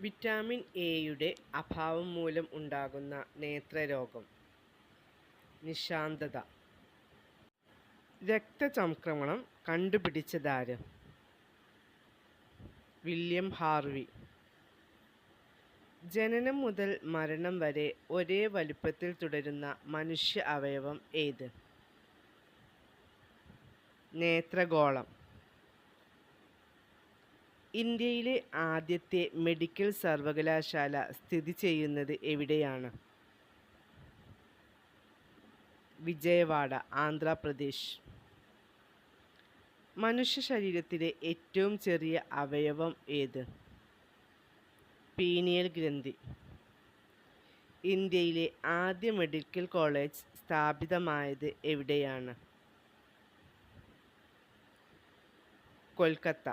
Vitamin എയുടെ അഭാവം മൂലം ഉണ്ടാകുന്ന നേത്രരോഗം. നിശാന്തത. രക്തചംക്രമണം കണ്ടുപിടിച്ചതാര്? William Harvey. ജനനം മുതൽ മരണം വരെ ഒരേ വലുപ്പത്തിൽ തുടരുന്ന മനുഷ്യ അവയവം ഏത്? നേത്രഗോളം. ഇന്ത്യയിലെ ആദ്യത്തെ മെഡിക്കൽ സർവകലാശാല സ്ഥിതി ചെയ്യുന്നത് എവിടെയാണ്? വിജയവാഡ ആന്ധ്രാപ്രദേശ്. മനുഷ്യ ശരീരത്തിലെ ഏറ്റവും ചെറിയ അവയവം ഏത്? പീനിയൽ ഗ്രന്ഥി. ഇന്ത്യയിലെ ആദ്യ മെഡിക്കൽ കോളേജ് സ്ഥാപിതമായത് എവിടെയാണ്? കൊൽക്കത്ത.